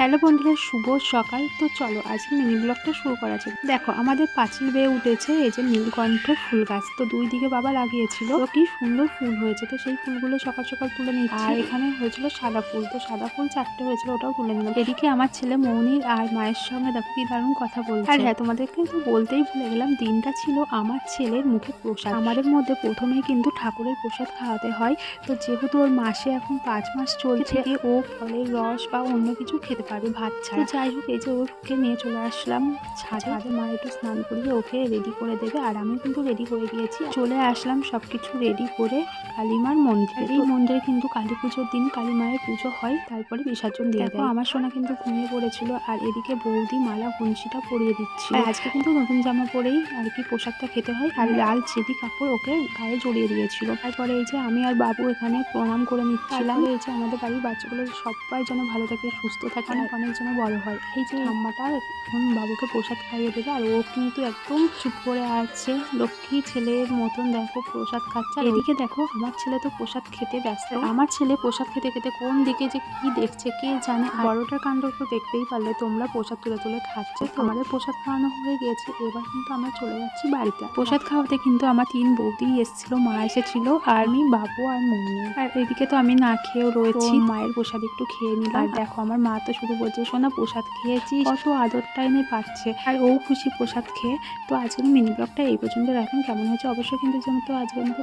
Hello বন্ধুরা, শুভ সকাল। তো চলো, আজকে মিনি ব্লগটা শুরু করা যাক। দেখো, আমাদের পাঁচিল বেয়ে উঠেছে এই যে নীলকণ্ঠ ফুল গাছ। তো দুই দিকে বাবা লাগিয়েছিল। তো কি সুন্দর ফুল হয়েছে। তো সেই ফুলগুলো সকাল সকাল তুলে নিচ্ছি। আর এখানে হয়েছিল সাদা ফুল। তো সাদা ফুল চারটে হয়েছিল, ওটাও তুলে নিলাম। এদিকে আমার ছেলে মৌনির আর মায়ের সঙ্গে দেখো কি দারুণ কথা বলছে। আর হ্যাঁ তোমাদেরকে কিন্তু বলতেই ভুলে গেলাম, দিনটা ছিল আমার ছেলের মুখে প্রসাদ। আমাদের মধ্যে প্রথমে কিন্তু ঠাকুরের প্রসাদ খাওয়াতে হয়। তো যেহেতু ওর মাসে এখন পাঁচ মাস চলছে ও ফলের রস বা অন্য কিছু খেতে পারবে ভাত ছাড়া। যাই হোক এই যে ওকে নিয়ে চলে আসলাম। ছাদে মা একটু স্নান করিয়ে ওকে রেডি করে দেবে। আর আমি কিন্তু রেডি হয়ে গিয়েছি। চলে আসলাম সবকিছু রেডি করে কালীমার মন্দিরে। এই মন্দিরে কিন্তু কালী পুজোর দিন কালী মায়ের পুজো হয় তারপরে বিসর্জন দিয়ে দেখো আমার সোনা কিন্তু ঘুমিয়ে পড়েছিল। আর এদিকে বৌদি মালা বংশীটা পরিয়ে দিচ্ছিল। আর আজকে কিন্তু নতুন জামা পরেই আর কি পোশাকটা খেতে হয়। আর লাল চেদি কাপড় ওকে গায়ে জড়িয়ে দিয়েছিল। তারপরে এই যে আমি আর বাবু এখানে প্রণাম করে নিচ্ছিলাম। এই যে আমাদের বাড়ির বাচ্চাগুলো সবাই যেন ভালো থাকে সুস্থ থাকে। অনেক অনেক যেন বড় হয়। এই যে ঠাম্মাটা এখন বাবুকে প্রসাদ খাইয়ে দেবে আর ও কিন্তু একদম চুপ করে আছে। লক্ষ্মী ছেলের মতন দেখো প্রসাদ খাচ্ছে। আর এদিকে দেখো আমার ছেলে তো প্রসাদ খেতে ব্যস্ত। আমার ছেলে প্রসাদ খেতে খেতে কোন দিকে যে কি দেখছে কে জানে। বড়টার কাণ্ড তো দেখতেই পারলে তোমরা প্রসাদ তুলে তুলে খাচ্ছে। তোমাদের প্রসাদ খাওয়ানো হয়ে গিয়েছে এবার কিন্তু আমরা চলে যাচ্ছি বাড়িতে। প্রসাদ খাওয়াতে কিন্তু আমার তিন বৌদি এসেছিল মা এসেছিল আর আমি বাবু আর মম্মি আর এদিকে তো আমি না খেয়েও রয়েছি। মায়ের প্রসাদ একটু খেয়ে নিলাম। আর দেখো আমার মা তো শুধু বলছে শোনা প্রসাদ খেয়েছি, কত আদর টাইমে পাচ্ছে। আর ও খুশি প্রসাদ খেয়ে, তো আজকের মিনি ব্লগটা এই পর্যন্ত রাখুন। কেমন হয়েছে অবশ্যই কিন্তু যেমন তো আজকের মতো